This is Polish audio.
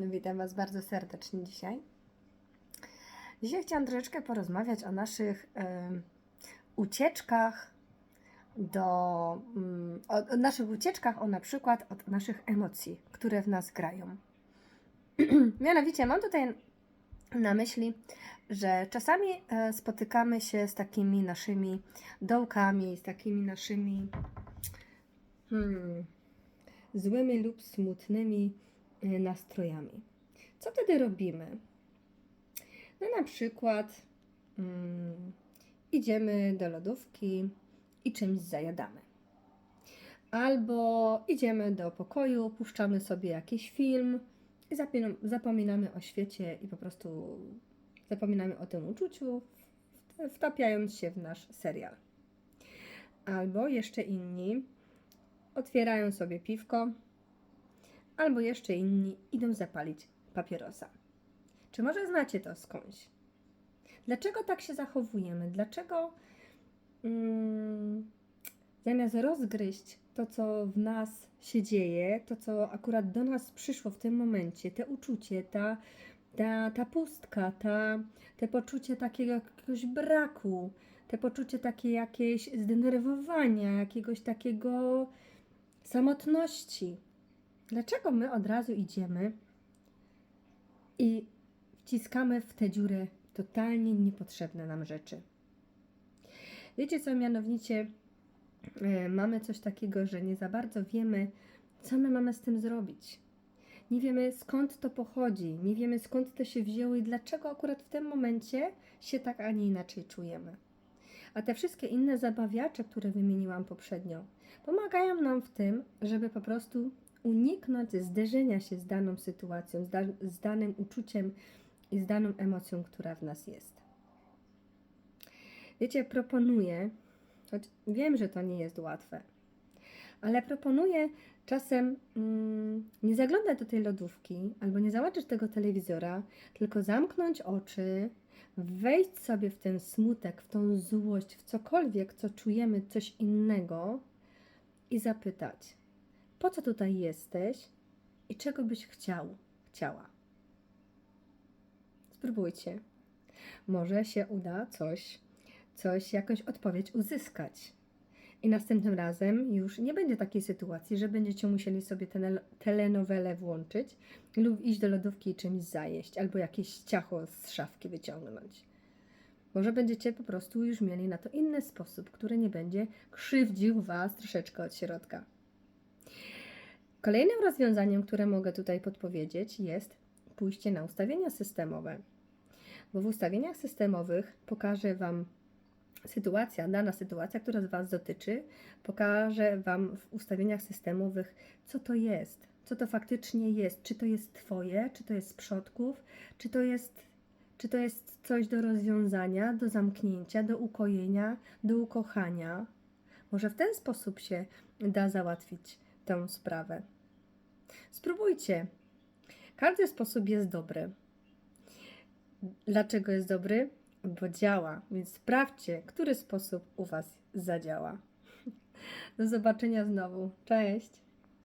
Witam Was bardzo serdecznie dzisiaj. Dzisiaj chciałam troszeczkę porozmawiać o naszych em, ucieczkach do. mm, o, o naszych ucieczkach, o na przykład od naszych emocji, które w nas grają. Mianowicie mam tutaj na myśli, że czasami e, spotykamy się z takimi naszymi dołkami, z takimi naszymi hmm, złymi lub smutnymi nastrojami. Co wtedy robimy? No na przykład mm, idziemy do lodówki i czymś zajadamy. Albo idziemy do pokoju, puszczamy sobie jakiś film i zapominamy o świecie i po prostu zapominamy o tym uczuciu, wtapiając się w nasz serial. Albo jeszcze inni otwierają sobie piwko, albo jeszcze inni idą zapalić papierosa. Czy może znacie to skądś? Dlaczego tak się zachowujemy? Dlaczego mm, zamiast rozgryźć to, co w nas się dzieje, to, co akurat do nas przyszło w tym momencie, te uczucie, ta, ta, ta pustka, ta, te poczucie takiego jakiegoś braku, te poczucie takie jakieś zdenerwowania, jakiegoś takiego samotności. Dlaczego my od razu idziemy i wciskamy w tę dziurę totalnie niepotrzebne nam rzeczy? Wiecie co, mianowicie e, mamy coś takiego, że nie za bardzo wiemy, co my mamy z tym zrobić. Nie wiemy skąd to pochodzi, nie wiemy skąd to się wzięło i dlaczego akurat w tym momencie się tak, a nie inaczej czujemy. A te wszystkie inne zabawiacze, które wymieniłam poprzednio, pomagają nam w tym, żeby po prostu uniknąć zderzenia się z daną sytuacją, z, da, z danym uczuciem i z daną emocją, która w nas jest. Wiecie, proponuję, choć wiem, że to nie jest łatwe, ale proponuję czasem mm, nie zaglądać do tej lodówki albo nie zobaczyć tego telewizora, tylko zamknąć oczy, wejść sobie w ten smutek, w tą złość, w cokolwiek, co czujemy, coś innego i zapytać, po co tutaj jesteś i czego byś chciał, chciała. Spróbujcie. Może się uda coś, coś, jakąś odpowiedź uzyskać. I następnym razem już nie będzie takiej sytuacji, że będziecie musieli sobie tele, telenowelę włączyć lub iść do lodówki i czymś zajeść, albo jakieś ciacho z szafki wyciągnąć. Może będziecie po prostu już mieli na to inny sposób, który nie będzie krzywdził Was troszeczkę od środka. Kolejnym rozwiązaniem, które mogę tutaj podpowiedzieć, jest pójście na ustawienia systemowe. Bo w ustawieniach systemowych pokaże Wam sytuacja, dana sytuacja, która z Was dotyczy, pokaże Wam w ustawieniach systemowych, co to jest, co to faktycznie jest, czy to jest Twoje, czy to jest z przodków, czy to jest, czy to jest coś do rozwiązania, do zamknięcia, do ukojenia, do ukochania. Może w ten sposób się da załatwić tę sprawę. Spróbujcie. Każdy sposób jest dobry. Dlaczego jest dobry? Bo działa, więc sprawdźcie, który sposób u Was zadziała. Do zobaczenia znowu. Cześć!